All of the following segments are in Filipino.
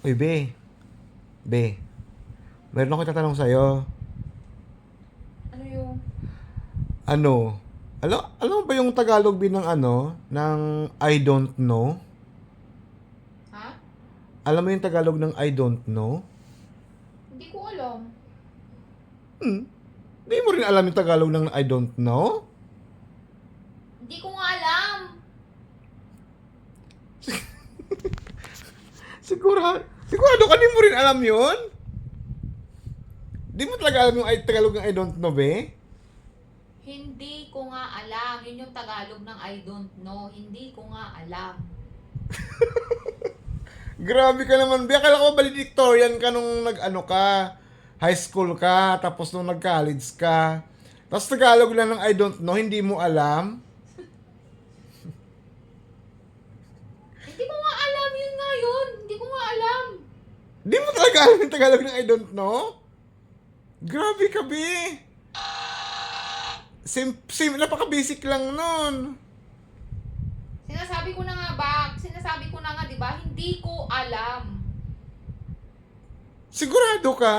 Uy, be. Be. Meron ako tatanong sa'yo. Ano yung... Ano? Alam, alam mo ba yung Tagalog bin ng ano? Ng I don't know? Ha? Alam mo yung Tagalog ng I don't know? Hindi ko alam. Hmm. Di mo rin alam yung Tagalog ng I don't know? Hindi ko nga alam. Sigurado, sigurado ka di mo rin alam yun? Di mo talaga alam yung I- Tagalog ng I don't know, be? Hindi ko nga alam. Yun yung Tagalog ng I don't know. Hindi ko nga alam. Grabe ka naman, be. Akala ko valedictorian ka nung nag-ano ka. High school ka, tapos nung nag-college ka. Tapos Tagalog lang ng I don't know, hindi mo alam. Hindi ko nga alam. Yun nga yun. Hindi ko nga alam. Alam yung Tagalog ng I don't know? Grabe ka, be. Sim, sim, napaka-basic lang nun. Sinasabi ko na nga ba? Sinasabi ko na nga, di ba? Hindi ko alam. Sigurado ka?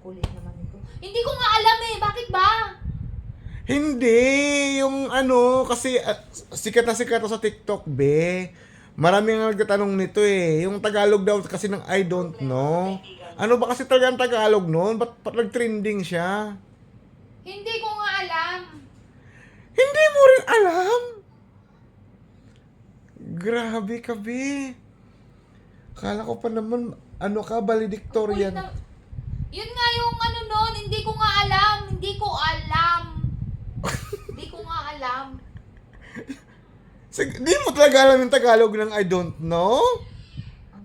Kulit naman ito. Hindi ko nga alam eh. Bakit ba? Hindi, yung ano, kasi ah, sikat na sikat to sa TikTok, be. Marami nga nagtatanong nito eh. Yung Tagalog daw kasi ng I don't know. Ano ba kasi talaga ang Tagalog noon? Ba't, ba't nag-trending siya? Hindi ko nga alam. Hindi mo rin alam? Grabe ka, be. Kala ko pa naman, ano ka, Kulit valedictorian. na- Yun nga yung ano nun. Hindi ko nga alam. Hindi ko alam. Hindi ko nga alam. Sig- Di mo talaga alam yung Tagalog ng I don't know?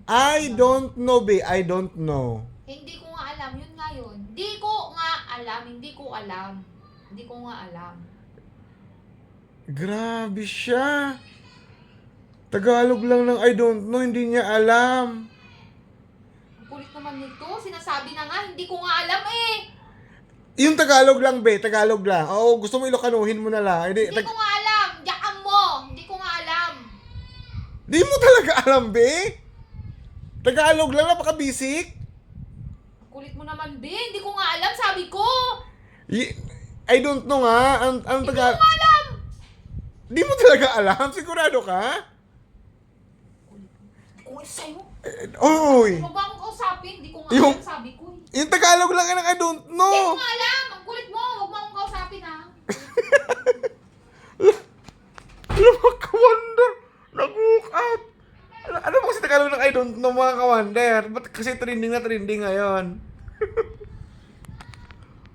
I don't know, be. I don't know. Hindi ko nga alam. Yun nga yun. Hindi ko nga alam. Hindi ko alam. Hindi ko nga alam. Grabe siya. Tagalog lang ng I don't know, hindi niya alam. Ang kulit naman nito. Sinasabi na nga. Hindi ko nga alam eh. Yung Tagalog lang, be. Tagalog lang. Oo, gusto mo ilokanuhin mo na lang. Hindi, Hindi ko nga alam. Diyan mo. Hindi ko nga alam. Di mo talaga alam, be. Tagalog lang, napaka-basic. Ang kulit mo naman, be. Hindi ko nga alam. Sabi ko. Y- I don't know nga. Ang, ang Hindi ko nga alam. Di mo talaga alam? Sigurado ka? Kung sa'yo. Eh, Uy! Huwag mo akong kausapin. Hindi ko nga Yung- alam. Sabi ko eh. Yung Tagalog lang ng I don't Hindi ko know. nga alam. Ang kulit mo. Huwag mo akong kausapin ha. Alam mo, ka-wonder. Nag-hook up. Ano, ano ba kasi Tagalog ng I don't know mga ka-wonder? Ba't kasi trending na trending ngayon?